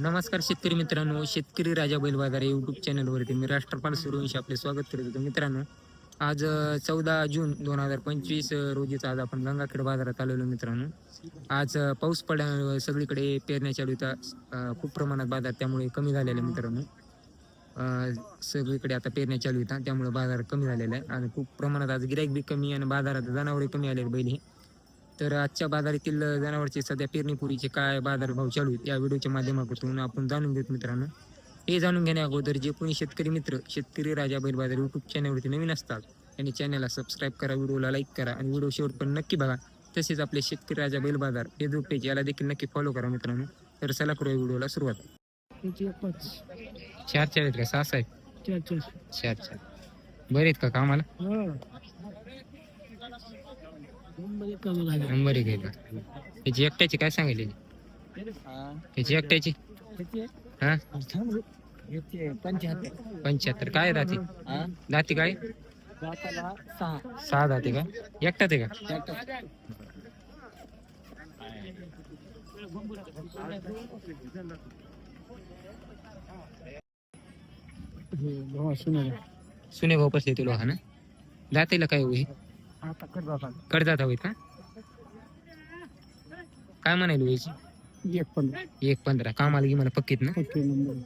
नमस्कार शेतकरी मित्रांनो शेतकरी राजा बैल बाजार यूट्यूब चॅनलवरती मी राष्ट्रपाल सूर्यवंशी आपले स्वागत करत होतो मित्रांनो आज चौदा जून दोन हजार पंचवीस रोजीचा आज आपण गंगाखेड बाजारात आलेलो मित्रांनो. आज पाऊस पडल्या सगळीकडे पेरण्या चालू होता खूप प्रमाणात बाजार त्यामुळे कमी झालेला आहे मित्रांनो. सगळीकडे आता पेरण्या चालू होता त्यामुळे बाजार कमी झालेला आहे. आणि खूप प्रमाणात आज गिराईक बी कमी आणि बाजारात जनावरे कमी आलेले बैल हे. तर आजच्या बाजारातील जनावरचे सध्या पेरणीपुरीचे काय बाजारभाव चालू आहेत या व्हिडिओच्या माध्यमातून आपण जाणून घेऊ मित्रांनो. हे जाणून घेण्या अगोदर जे कोणी शेतकरी मित्र शेतकरी राजा बैल बाजार यूट्यूब चॅनलवरती नवीन असतात त्यांनी चॅनलला सबस्क्राईब करा व्हिडिओला लाईक करा आणि व्हिडिओ शेवट पण नक्की बघा. तसेच आपले शेतकरी राजा बैल बाजार फेसबुक पेज याला देखील नक्की फॉलो करा मित्रांनो. तर चला करूया व्हिडिओला सुरुवात. चार चार आहेत का? सहा सहा आहेत? चार चार. बरे आहेत का कामाला? नंबर एक आहे का त्याची एकट्याची काय सांगितली? त्याची एकट्याची? हा? पंच्याहत्तर. काय दाती? दाती काय? सहा दाती का? एकटाच आहे का? सुने भाऊ बसले तुला हा ना? दातीला काय होई कडदात हवे का? काय म्हणायला व्हायची एक पण एक पंधरा. कामाला गी मला पक्कीत ना?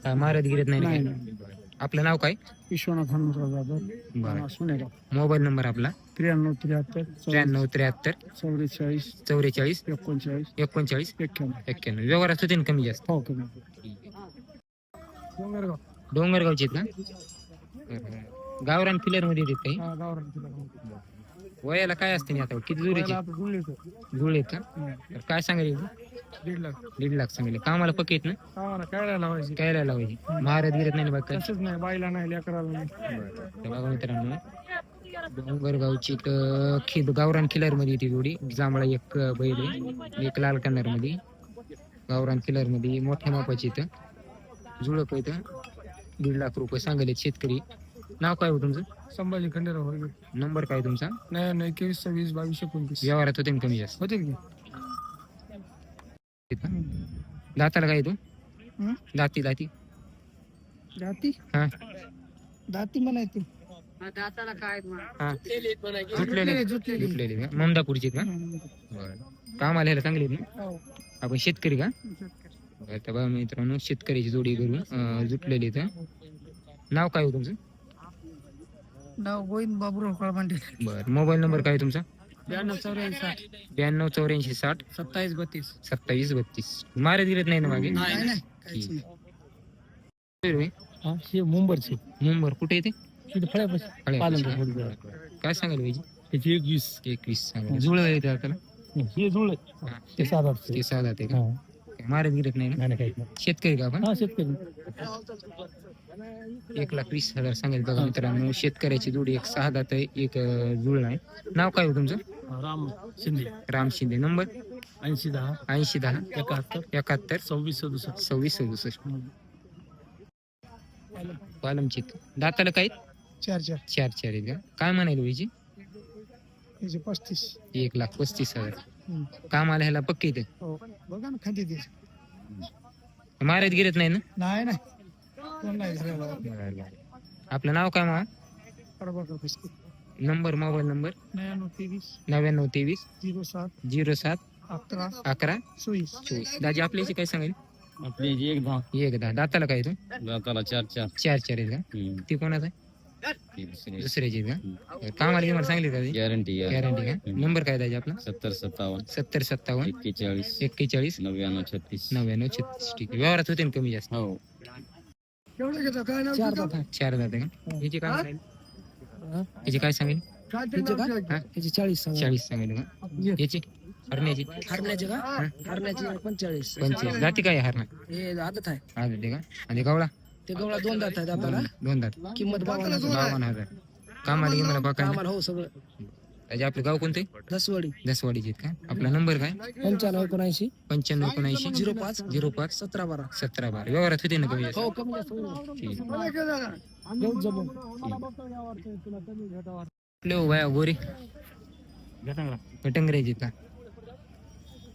काय मारत गिरत नाही ना काय? आपलं नाव काय? विश्वनाथ जाधव. सुनेगाव मोबाईल नंबर आपला? त्र्याण्णव त्र्याहत्तर त्र्याण्णव त्र्याहत्तर चौवेचाळीस चौवेचाळीस एकोणचाळीस एकोणचाळीस एक्क्याण्णव. एक्क्याण्णव. व्यवहारात होते ना कमी जास्त. हो कमी डोंगरगाव. डोंगरगावचे आहेत ना? गावरान फिलरमध्ये येतात काही? हा, गावरान किल्ला. वयाला काय असते आता? किती पहिला आता गुळले तो. जुळ का. तर काय सांगायला दीड लाख. दीड लाख सांगले कामाला पक्कीत ना? आम्हाला काय लावायची? काय लावायची? महाराज गिरत नाही ना बाकी? तसंच नाही बाईला नाही लेकराला नाही. तर बघा मित्रांनो डोंगरगावची एक खिद गावरान किलरमध्ये येते जोडी. जांभळा एक बैल आहे. एक लाल कलरमध्ये गावरान किलरमध्ये मोठ्या मापाची इथं जुळप इथं. दीड लाख रुपये सांगले शेतकरी. नाव काय हो तुमचं? संभाजी खंडेराव वर्ग नंबर काय तुमचा? नाही नाही एकवीस सव्वीस बावीस एकोणतीस. व्यवहारात होते ना कमी जास्त? होते की. दाताला काय तू? हं? दाती दाती. दाती? हा. दाती म्हणायची हा जुटलेले जुटलेले का? ममदापूरचे का? बरं. काम आलेलं चांगले आहेत ना? हो. आपण शेतकरी का? बरं, तर बघा मित्रांनो शेतकऱ्याची जोडी करून जुटलेली इथं नाव काय हो तुमचं? नाव गोविंद बाबूराव कळमांडे बरं मोबाईल नंबर काय तुमचा? ब्याण्णव चौऱ्याऐंशी साठ. ब्याण्णव चौऱ्याऐंशी साठ. सत्तावीस बत्तीस. सत्तावीस बत्तीस. मारे दिलेत नाही ना मागे? नाही नाही. काहीच हा, हे मुंबईचे मुंबर कुठे येते तिथे फळ्यापाशी. फळ्यापाशी. पालन बरं. काय सांगाल पाहिजे? त्याची एकवीस. एकवीस सांगाल जुळ येते आपल्याला? हे जुळले. हा. ते साधा ते सहा जाते का? मारत गिरत नाही ना? नाही काही शेतकरी का आपण? हा शेतकरी. एक लाख वीस हजार सांगेल बघा मित्रांनो. शेतकऱ्याची जोडी एक सहा दात आहे एक अं, जुळ आहे. नाव काय हो तुमचं? राम शिंदे. राम शिंदे. नंबर? ऐंशी दहा. ऐंशी दहा. एकाहत्तर. एकाहत्तर. सव्वीस सदुसष्ट. सव्वीस सदुसष्ट. पालमचित. दाताला काय? चार चार. चार चार आहेत का? काय म्हणायला पाहिजे त्याचे पस्तीस. एक लाख पस्तीस हजार. हम्म. काम आलं ह्याला पक्के हो बघा ना खाली ते मारत गिरत नाही ना? नाही नाही. कोण नाही झालेला आपलं नाव काय Prabhakar Phiske number mobile number? नव्याण्णव तेवीस. नव्याण्णव तेवीस. झिरो सात. झिरो सात. अकरा. अकरा. चोवीस. चोवीस. दाजी आपल्या काय सांगेल? आपली जी एक दहा. एक दहा. दाताला काय तू? दाताला चार चार. चार चार आहेत का? ती कोणाचा आहे? दुसऱ्याची आहेत का कामाला की मला सांगली का गॅरंटी गॅरंटी का नंबर काय आपला सत्तर सत्तावन्न सत्तर सत्तावन्न एक्केचाळीस एक्केचाळीस नव्याण्णव छत्तीस। नव्याण्णव छत्तीस ठीक आहे व्यवहारात होते ना कमी जास्त हो। चार दात चार जाते का याची काय याची काय सांगेल हा? चाळीस चाळीस सांगेल का याची हरण्याची हरण्याचे का हरण्याचे पंचेचाळीस पंचवीस जाती काय हरणा हे आदत आहे आज ते का? आणि गवळा ते गवळा दोन दात आहेत आपल्याला. दोन दात. किंमत बावन्न हजार. बावन्न हजार कामाला मला बघा आम्हाला हो सगळं. त्याचे आपलं गाव कोणते? दसवडी. दसवाडीचे आहेत का? आपला नंबर काय? पंच्याण्णव एकोणऐंशी. पंच्याण्णव एकोणऐंशी. झिरो पाच. झिरो पाच. सतरा बारा. सतरा बारा. व्यवहारात होते ना कमी जास्त? हो कमी जास्त होईल. ठीक. जमून. आपले हो बाया गोरे. गटंगऱ्याचे का?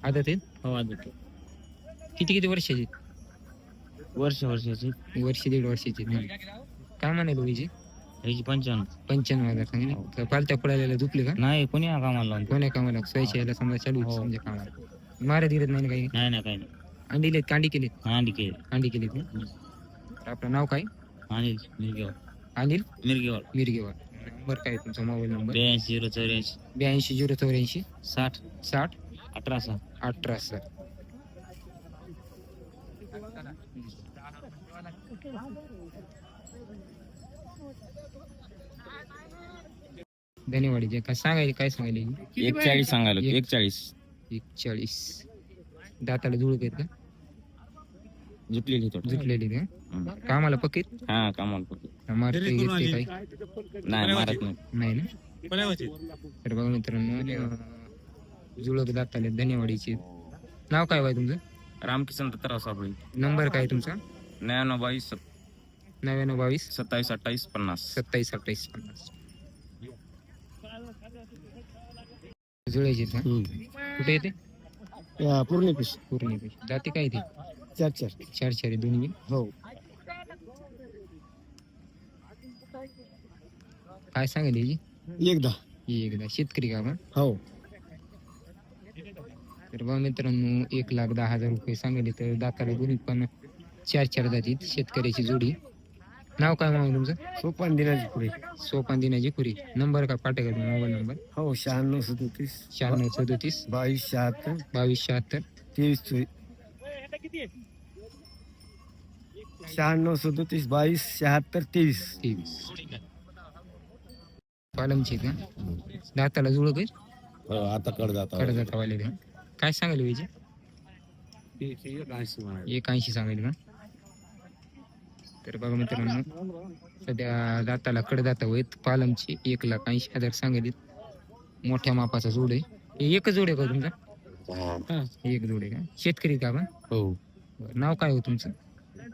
आदत आहेत? हो आदत किती किती वर्षाची वर्ष वर्षाची. वर्ष दीड वर्षाची? काय म्हणाले वयची ह्याची पंचावन्न पंच्याण्णव हजार सांगितले. का पालत्या पडायला झुकले का? नाही कोणी हा कामाला लावून कोण्या कामाला? स्वयंशी यायला समजा चालू आहे हो. समजा कामाला. मारा दिरत नाही ना काही? नाही नाही काही नाही. अंडी कांडी केलीत? अंडी के अंडी केलीत ना? तर आपलं नाव काय? अनिल मिरगेवाड अनिल मिरगेवाड मिरगेवार. नंबर काय आहे तुमचा? Mobile number? ब्याऐंशी झिरो चौऱ्याऐंशी. ब्याऐंशी झिरो चौऱ्याऐंशी. साठ. साठ? अठरा सहा. अठरा सर धन्यवाद काय सांगायचे काय सांगायले? एक चाळीस सांगायला एक- एक चाळीस. एक चाळीस. दाताला जुळक आहेत का? थोडं जुटलेली का. कामाला पक्कीत हा कामाला फक्त मारते घेते काही? नाही मारत नाही. नाही ना? तर बघा मित्रांनो अं, जुळक दाताले धन्यवाडीचे नाव काय बाय तुमचं? रामकिसन तराव साबळे. नंबर काय तुमचा? नव्याण्णव बावीस नव्याण्णव बावीस? सत्तावीस अठ्ठावीस पन्नास. सत्तावीस अठ्ठावीस पन्नास. जुळायचे का कुठे येते? पूर्ण पिश पूर्ण जाते काय ते? चार चार. चार चार आहे दोन्ही हो. काय सांगेल याची एकदा. एकदा. शेतकरी का आपण हो. तर बघा मित्रांनो एक लाख दहा हजार रुपये सांगितले तर दाताला दोन्ही पण चार चार जातीत शेतकऱ्याची जोडी. नाव काय मागू तुमचं? सोपान दिनाची पुढे सोपान दिनाची पुरी नंबर का पाठे का मोबाईल नंबर? हो शहाण्णव सदोतीस. शहाण्णव सदोतीस. बावीस शहात्तर. बावीस शहात्तर. तेवीस चोवीस शहाण्णव सदोतीस बावीस शहात्तर तेवीस. तेवीस. पालमची का दाताला जुळक आहे हो, आता कड जाता कडदातावाले का काय सांगायला पाहिजे? एक ऐंशी सांगायला का तर बघा मित्रांनो सध्या दाताला कडदाता होत पालमची एक लाख ऐंशी हजार सांगितले मोठ्या मापाचा जोड आहे. हे एकच जोड आहे का तुमचा? एक जोड आहे का? शेतकरी का आपण हो. नाव काय हो तुमचं?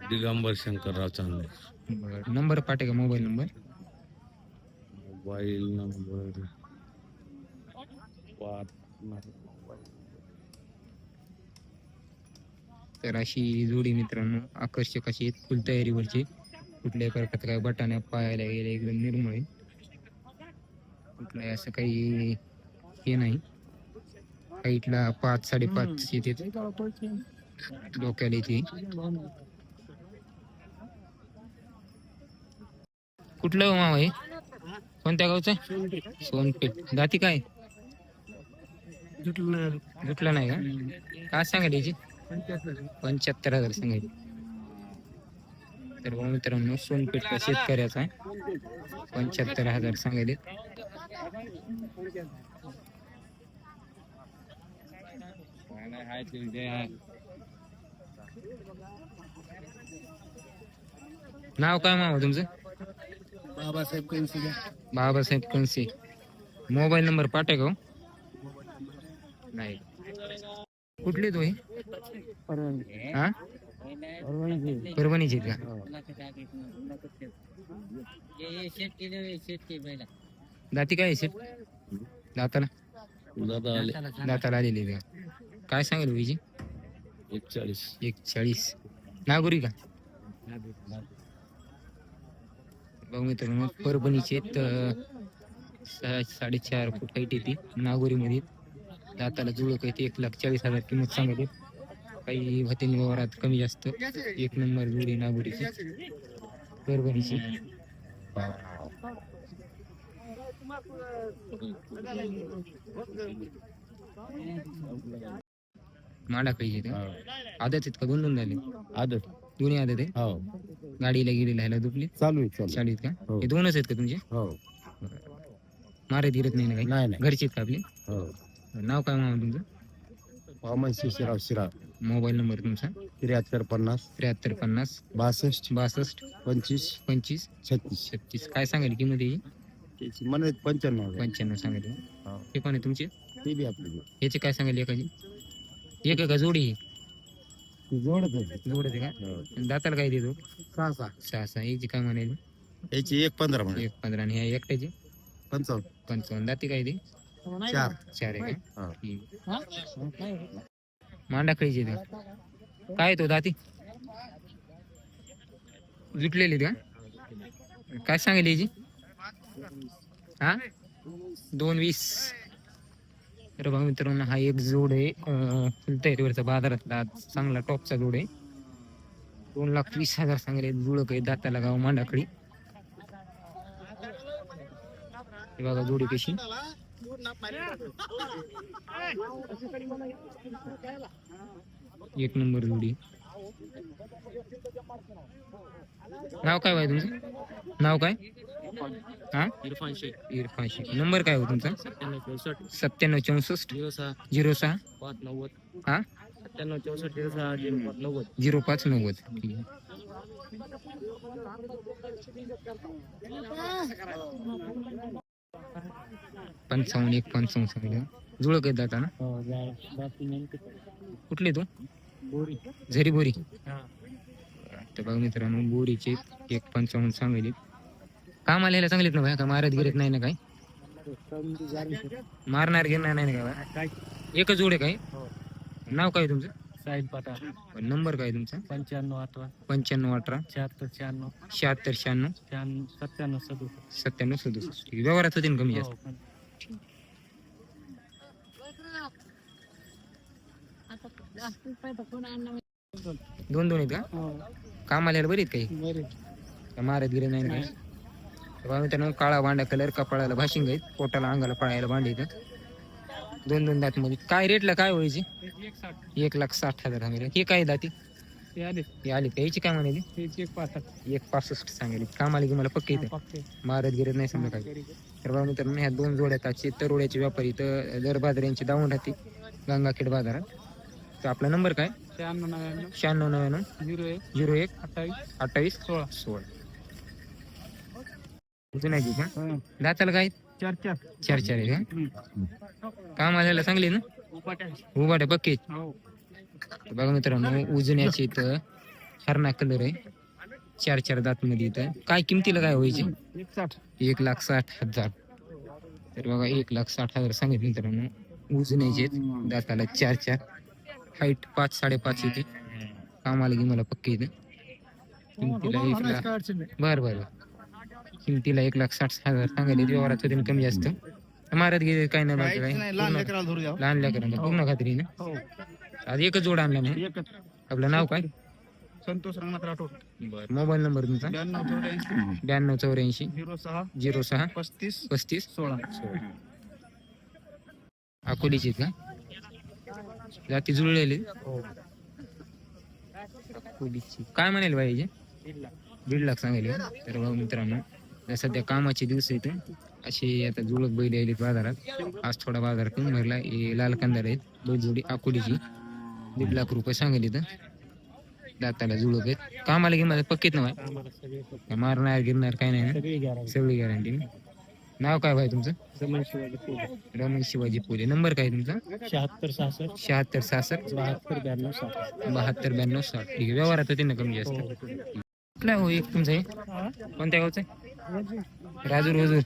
दिगंबर शंकरराव चांगले बरं नंबर पाठे का मोबाईल नंबर? मोबाईल नंबर पाच तर अशी जोडी मित्रांनो आकर्षक अशी आहेत. फुल तयारीवरची. कुठल्याही प्रकारचं काय बटाण्या पायाला गेले एकदम निर्मळ आहे कुठलाही असं काही हे नाही. हाईटला पाच साडेपाच येते. डोक्याला येते. कुठलं हो माव आहे कोणत्या गावचं? सोनपेठ. जाती काय? जुटलं नाही का? काय सांगायला याची? पंच्याहत्तर हजार सांगायचे तर मित्रांनो सोनपेठचा शेतकऱ्याचा आहे. पंच्याहत्तर हजार सांगायले नाव काय मामा तुमचं? बाबासाहेब कनसी बाबासाहेब कनसे मोबाईल नंबर पाठवा का हो? नाही. कुठले तो हे हा परभणीचे आहेत का? दाती काय शेट दाताला? दाताला आलेले का? काय सांगेल विजी एक चाळीस एक चाळीस नागोरी का? बघ मित्रांनो परभणीचे आहेत, अं, सहा साडेचार फूट हाईट येते नागोरीमध्ये. दाताला जुळक आहे एक लाख चाळीस हजार किंमत सांगते काही होतील व्यवहारात कमी जास्त. एक नंबर जुळी नागोरीची परभणीची. माडा पाहिजे का आदत आहेत का? दोन दोन झाले आदत. दोन्ही आदत आहे हो. गाडीला गेलेला ह्याला दुपली चालू आहे चालू का? हो. हे दोनच आहेत का तुमचे? हो. मारे धीरत नाही ना काही? घरचे आहेत का आपले? हो. नाव काय मामा तुमचं? वामन शिशिराव शिरा मोबाईल नंबर तुमचा? त्र्याहत्तर पन्नास. त्र्याहत्तर पन्नास. बासष्ट. बासष्ट. पंचवीस. पंचवीस. छत्तीस. छत्तीस. काय सांगाल किंमत याची त्याची मन पंच्याण्णव हजार. पंच्याण्णव सांगाल हो. हे कोण आहे तुमचे? ते बी आपली याचे काय सांगाल एकाची? एक आहे का जोडी आहे? ती जोडत आहे. जोड आहे का? हो. दाताला काय देतो? सहा सहा. सहा सहा. याची काय म्हणायची याची एक पंधरा म्हणा. एक पंधरा. आणि ह्या एकट्याची? पंचावन्न. पंचावन्न. दाती काय ते? चार चार आहे हा. का. मांडा खायची काय तो दाती जुटलेली का काय सांगेल याची हा दोन वीस तर बघा मित्रांनो हा एक जोड आहे अं, फुलतैरीवरचा बाजारातला चांगला टॉपचा जोड आहे दोन लाख वीस हजार सांगले जुळक आहे दाताला गाव मांडाकडी हे बघा जोडी कशी एक नंबर जोडी. नाव काय बाय तुमचं? नाव काय? हा? इरफान शेख. इरफान शेख. नंबर काय हो तुमचा? सत्त्याण्णव चौसष्ट. सत्त्याण्णव चौसष्ट. झिरो सहा. झिरो सहा? पाच नव्वद. हा? सत्त्याण्णव चौसष्ट झिरो सहा झिरो पाच नव्वद. झिरो पाच नव्वद. ठीक आहे. पंचावन्न एक पंचावन्न सांगितलं जुळक येत जाता ना कुठले तू? बोरी. झरी बोरी. तर बघ मित्रांनो बोरीचे एक पंचावन्न सांगितले काम आलेला चांगलेत ना भाई का मारत गिरत नाही ना काय? मारणार गिरणार नाही ना काय? एकच जोड आहे काय? नाव काय तुमचं? साहिल पठार. नंबर काय तुमचा? पंच्याण्णव अठरा. पंच्याण्णव अठरा. शहात्तर शहाण्णव. शहात्तर शहाण्णव. शहाण्णव सत्त्याण्णव सदुसष्ट. सत्त्याण्णव सदुसष्ट. व्यवहारात होते ना कमी जास्त. हो, दोन दोन आहेत का? काम आल्याला बरीत काही? मारत गिरे नाही काय मित्रांनो काळा भांडा कलर कपाळाला भाशिंग आहेत. पोटाला अंगाला पळायला भांडे येतात दोन दोन दात मध्ये. काय रेटला काय व्हायची एक लाख साठ हजार सांगितलं हे काय दाती? आले. हे आली का? याची काय म्हणाली? एक पासष्ट. सांगितली काम आली की मला पक्के येते मारत गिरत नाही समजा काय तर बघा मित्रांनो ह्या दोन जोड्या ताचे तरोड्याचे व्यापारी. तर दर बाजार यांची दावून राहते. गंगाखेड बाजारात. तर आपला नंबर काय? शहाण्णव नव्याण्णव. शहाण्णव नव्याण्णव. झिरो एक. झिरो एक. अठ्ठावीस. अठ्ठावीस. सोळा. सोळा. जुन्याची का? दाताला काय? चार चार. चार चार आहे का? काम आल्याला चांगले ना? उपाट्या. उभाटे पक्के हो. बघा मित्रांनो उजण्याची इथं हरणा कलर आहे. चार चार दात मध्ये इथं काय किमतीला काय व्हायचे? एक साठ एक लाख साठ हजार. तर बघा एक लाख साठ हजार सांगितले मित्रांनो. उजण्याचे. दाताला चार चार. हाईट पाच साडेपाच येते. काम आलं की मला पक्के येते. किमतीला एक लाख बर बर. किमतीला एक लाख साठ हजार सांगायला. व्यवहारात होते कमी जास्त. मारत गेले काय नाही बाकी काय? लहान लेकरांना पूर्ण खात्री ना? हो. आज एकच जोड आणला नाही? आपलं नाव काय? संतोष रंगनाथ राठोड. बर. मोबाईल नंबर तुमचा? ब्याण्णव चौऱ्याऐंशी. ब्याण्णव चौऱ्याऐंशी. झिरो सहा. झिरो सहा. पस्तीस. पस्तीस. सोळा. अकोलीची आहेत का? जाती जुळलेली. अकोलीची. काय म्हणाल बाई याचे दीड लाख सांगायले का? तर भाऊ मित्रांनो या सध्या कामाचे दिवस आहेत. असे आता जुळक बैल यायलेत बाजारात. आज थोडा बाजार कमी भरला. हे लाल कंदार आहेत. दोन जोडी अकोलीची. दीड लाख रुपये सांगेल इथं. दाताला जुळक आहेत. कामाला की माझं पक्केत ना काय मारणार गिरणार काय नाही. ना सगळी गॅरंटी नाव काय भाई तुमचं? रमेश शिवाजी पोले नंबर काय तुमचा? शहात्तर सहासष्ट. शहात्तर सहासष्ट. बहात्तर ब्याण्णव साठ. बहात्तर ब्याण्णव साठ. ठीक आहे व्यवहारात होते ना कमी जास्त. कुठला हो एक तुमचं आहे? कोणत्या गावचं आहे? राजूर वजूर.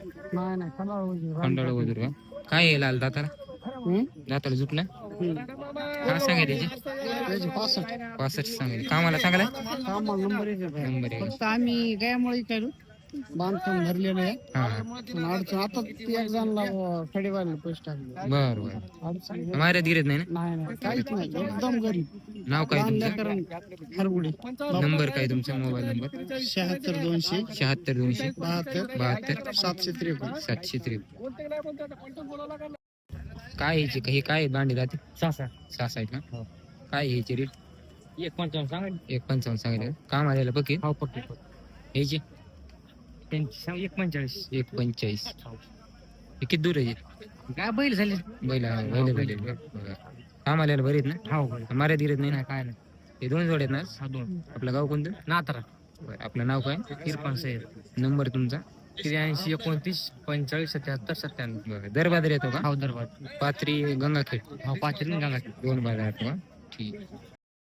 खंडाळ वजूर. का? काय आहे लाल दाताला? दाताला जुटला काय सांगाय त्याचे पासष्ट सांगायचे कामाला चांगला नंबर आहे फक्त आम्ही गायामुळे केलो बांधकाम भरलेलं आहे. पण अडचण आता ती एक जणला खेडेवायला पैसे टाकले. बर बर. माऱ्यात गिरत नाही ना? काहीच नाही. एकदम गरीब. नाव काय तुमचं? हरगुडे. नंबर काय तुमचा मोबाईल नंबर? शहात्तर दोनशे. शहात्तर दोनशे. बहात्तर. बहात्तर. सातशे त्रेपन्न. सातशे त्रेपन्न. काय ह्याचे हे काय दांडी जाते सहा सहा आहेत ना? हो. काय ह्याचे रेट एक पंचावन्न सांगा. एक पंचावन्न सांगितलं काम आलेलं बघ हो पक्के ह्याचे त्यांची सांग एक पंचेचाळीस एक पंचेचाळीस हे. किती दूर आहे काय बैल झाले. बैला बैल बैल काम आलेलं बरेच ना? हो बैल. माऱ्यात गिरत नाही ना? काय नाही. हे दोन जोड आहेत ना हा दोन. आपलं गाव कोणतं? नातरा बरं, आपलं नाव काय? किरपण सैर नंबर तुमचा? त्र्याऐंशी एकोणतीस पंचेचाळीस सत्याहत्तर सत्त्याण्णव. बरं दर बाजार येतो का? हा दरबार पात्री गंगाखेड. हा पाच गंगा दोन बाजार येतो का? ठीक.